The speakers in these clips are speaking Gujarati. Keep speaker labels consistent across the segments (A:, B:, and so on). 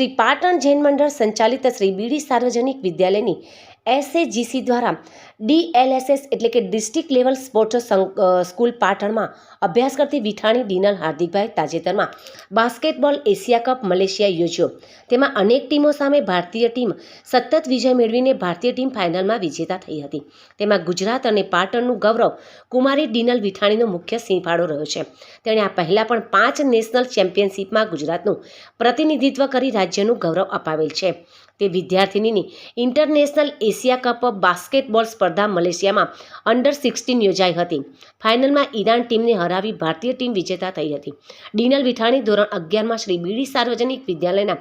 A: શ્રી પાટણ જૈન મંડળ સંચાલિત શ્રી બીડી સાર્વજનિક વિદ્યાલયની એસએજીસી દ્વારા ડીએલએસએસ એટલે કે ડિસ્ટ્રિક્ટ લેવલ સ્પોર્ટ્સ સ્કૂલ પાટણમાં અભ્યાસ કરતી વિઠાણી ડીનલ હાર્દિકભાઈ તાજેતરમાં બાસ્કેટબોલ એશિયા કપ મલેશિયા યોજ્યો. તેમાં અનેક ટીમો સામે ભારતીય ટીમ સતત વિજય મેળવીને ભારતીય ટીમ ફાઇનલમાં વિજેતા થઈ હતી. તેમાં ગુજરાત અને પાટણનું ગૌરવ કુમારી ડીનલ વિઠાણીનો મુખ્ય સિંહફાળો રહ્યો છે. તેણે આ પહેલાં પણ પાંચ નેશનલ ચેમ્પિયનશિપમાં ગુજરાતનું પ્રતિનિધિત્વ કરી રાજ્યનું ગૌરવ અપાવેલ છે. તે વિદ્યાર્થિનીની ઇન્ટરનેશનલ એશિયા કપ બાસ્કેટબોલ સ્પર્ધા મલેશિયામાં અંડર સિક્સટીન યોજાઈ હતી. ફાઇનલમાં ઈરાન ટીમને હરાવી ભારતીય ટીમ વિજેતા થઈ હતી. ડીનલ વિઠાણી ધોરણ અગિયારમાં શ્રી બીડી સાર્વજનિક વિદ્યાલયના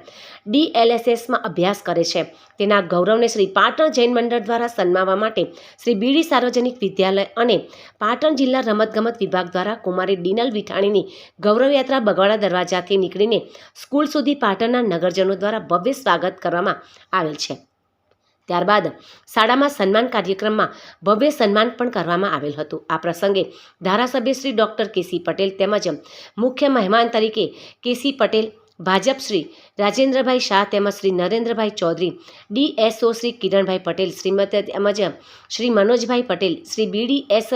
A: ડીએલએસએસમાં અભ્યાસ કરે છે. તેના ગૌરવને શ્રી પાટણ જૈન મંડળ દ્વારા સન્માવવા માટે શ્રી બીડી સાર્વજનિક વિદ્યાલય અને પાટણ જિલ્લા રમતગમત વિભાગ દ્વારા કુમારી ડીનલ વિઠાણીની ગૌરવયાત્રા બગવાડા દરવાજાથી નીકળીને સ્કૂલ સુધી પાટણના નગરજનો દ્વારા ભવ્ય સ્વાગત કરવામાં આવેલ છે. ત્યારબાદ શાળામાં સન્માન કાર્યક્રમમાં ભવ્ય સન્માન પણ કરવામાં આવેલ હતું. આ પ્રસંગે ધારાસભ્ય શ્રી ડૉક્ટર કેસી પટેલ તેમજ મુખ્ય મહેમાન તરીકે કેસી પટેલ ભાજપ શ્રી રાજેન્દ્રભાઈ શાહ તેમજ શ્રી નરેન્દ્રભાઈ ચૌધરી ડીએસઓ શ્રી કિરણભાઈ પટેલ, શ્રીમતી તેમજ શ્રી મનોજભાઈ પટેલ, શ્રી બીડીએસ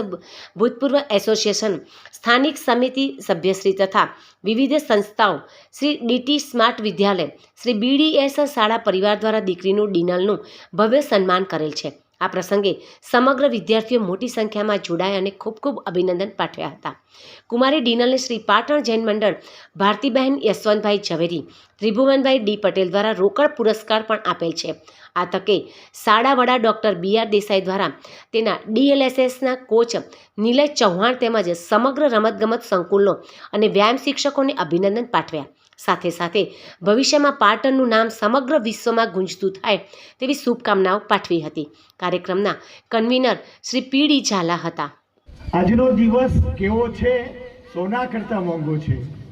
A: ભૂતપૂર્વ એસોસિએશન, સ્થાનિક સમિતિ સભ્યશ્રી તથા વિવિધ સંસ્થાઓ, શ્રી ડીટી સ્માર્ટ વિદ્યાલય, શ્રી બીડીએસ શાળા પરિવાર દ્વારા દીકરીનું ડિનલનું ભવ્ય સન્માન કરેલ છે. આ પ્રસંગે સમગ્ર વિદ્યાર્થીઓ મોટી સંખ્યામાં જોડાયા અને ખૂબ ખૂબ અભિનંદન પાઠવ્યા હતા. કુમારી ડિનલને શ્રી પાટણ જૈન મંડળ ભારતીબહેન યશવંતભાઈ ઝવેરી, ત્રિભુવનભાઈ ડી પટેલ દ્વારા રોકડ પુરસ્કાર પણ આપેલ છે. આ તકે શાળા વડા ડૉક્ટર બી આર દેસાઈ દ્વારા તેના ડીએલએસએસના કોચ નિલય ચૌહાણ તેમજ સમગ્ર રમતગમત સંકુલનો અને વ્યાયામ શિક્ષકોને અભિનંદન પાઠવ્યા. સાથે સાથે ભવિષ્યમાં પાટણનું નામ સમગ્ર વિશ્વમાં ગુંજતું થાય તેવી શુભકામનાઓ પાઠવી હતી. કાર્યક્રમના કન્વીનર શ્રી પીડી ઝાલા હતા.
B: આજનો દિવસ કેવો છે સોના કરતા મોંઘો છે.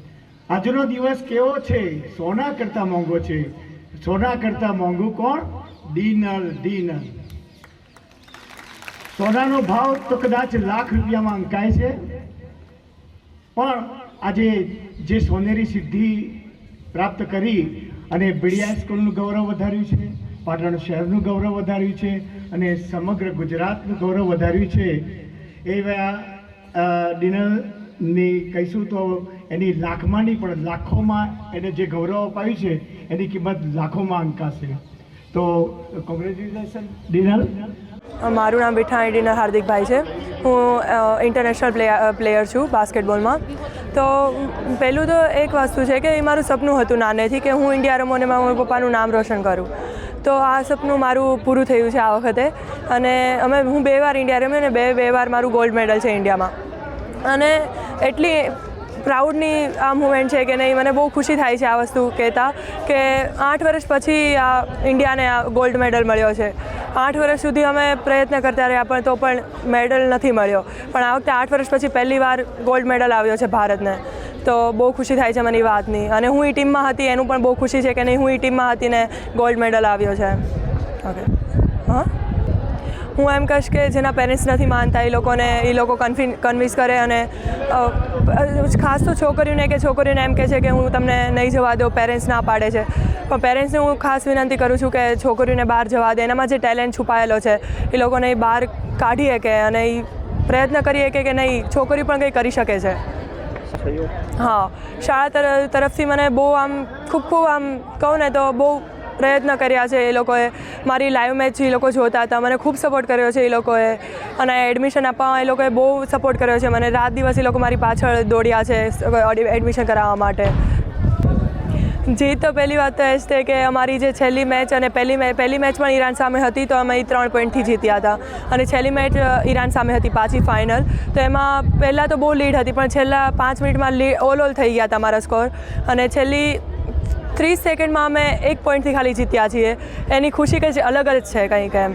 B: આજનો દિવસ કેવો છે સોના કરતા મોંઘો છે. સોના કરતા મોંઘું કોણ? Dinner dinner. સોનાનો ભાવ તો કદાચ લાખ રૂપિયામાં અંકાય છે. પણ આજે જે સોનેરી સિદ્ધિ પ્રાપ્ત કરી અને બીડિયા સ્કૂલનું ગૌરવ વધાર્યું છે, પાટણ શહેરનું ગૌરવ વધાર્યું છે અને સમગ્ર ગુજરાતનું ગૌરવ વધાર્યું છે, એવા ડિનરની કહીશું તો એની લાખમાં નહીં પણ લાખોમાં એને જે ગૌરવ અપાયું છે, એની કિંમત લાખોમાં અંકાશે. તો કોંગ્રેચ્યુલેશન ડિનર.
C: મારું નામ વિઠાણી ડિનર હાર્દિકભાઈ છે. હું ઇન્ટરનેશનલ પ્લેયર પ્લેયર છું બાસ્કેટબોલમાં. તો પહેલું તો એક વસ્તુ છે કે એ મારું સપનું હતું નાનેથી કે હું ઇન્ડિયા રમોને મારા પપ્પાનું નામ રોશન કરું. તો આ સપનું મારું પૂરું થયું છે આ વખતે. અને અમે હું બે વાર ઇન્ડિયા રમી અને બે બે વાર મારું ગોલ્ડ મેડલ છે ઇન્ડિયામાં. અને એટલી પ્રાઉડની આ મુમેન્ટ છે કે નહીં, મને બહુ ખુશી થાય છે આ વસ્તુ કહેતા કે આઠ વર્ષ પછી આ ઇન્ડિયાને આ ગોલ્ડ મેડલ મળ્યો છે. આઠ વર્ષ સુધી અમે પ્રયત્ન કરતા રહ્યા પણ તો પણ મેડલ નથી મળ્યો. પણ આ વખતે આઠ વર્ષ પછી પહેલી વાર ગોલ્ડ મેડલ આવ્યો છે ભારતને. તો બહુ ખુશી થાય છે મને એ વાતની. અને હું એ ટીમમાં હતી, એનું પણ બહુ ખુશી છે કે નહીં, હું એ ટીમમાં હતી ને ગોલ્ડ મેડલ આવ્યો છે. ઓકે હા? હું એમ કહીશ કે જેના પેરેન્ટ્સ નથી માનતા, એ લોકોને, એ લોકો કન્વિન્સ કરે અને ખાસ તો છોકરીઓને કે છોકરીઓને એમ કહે છે કે હું તમને નહીં જવા દઉં પેરેન્ટ્સ ના પાડે છે. પણ પેરેન્ટ્સને હું ખાસ વિનંતી કરું છું કે છોકરીઓને બહાર જવા દે. એનામાં જે ટેલેન્ટ છુપાયેલો છે, એ લોકોને એ બહાર કાઢી શકે અને એ પ્રયત્ન કરી શકે કે નહીં, છોકરી પણ કંઈ કરી શકે છે. હા, શાળા તર- તરફથી મને બહુ આમ, ખૂબ ખૂબ આમ કહું ને તો બહુ પ્રયત્ન કર્યા છે એ લોકોએ. મારી લાઈવ મેચ એ લોકો જોતા હતા. મને ખૂબ સપોર્ટ કર્યો છે એ લોકોએ. અને એડમિશન આપવામાં એ લોકોએ બહુ સપોર્ટ કર્યો છે મને. રાત દિવસ એ લોકો મારી પાછળ દોડ્યા છે એડમિશન કરાવવા માટે. જીત તો પહેલી વાત તો એ જ છે કે અમારી જે છેલ્લી મેચ અને પહેલી મેચ પહેલી મેચ પણ ઈરાન સામે હતી તો અમે ત્રણ પોઈન્ટથી જીત્યા હતા. અને છેલ્લી મેચ ઈરાન સામે હતી પાછી ફાઇનલ તો એમાં પહેલાં તો બહુ લીડ હતી પણ છેલ્લા પાંચ મિનિટમાં લી ઓલ ઓલ થઈ ગયા હતા મારા સ્કોર અને છેલ્લી ત્રીસ સેકન્ડમાં અમે એક પોઈન્ટથી ખાલી જીત્યા છીએ. એની ખુશી કંઈ અલગ જ છે કંઈક એમ.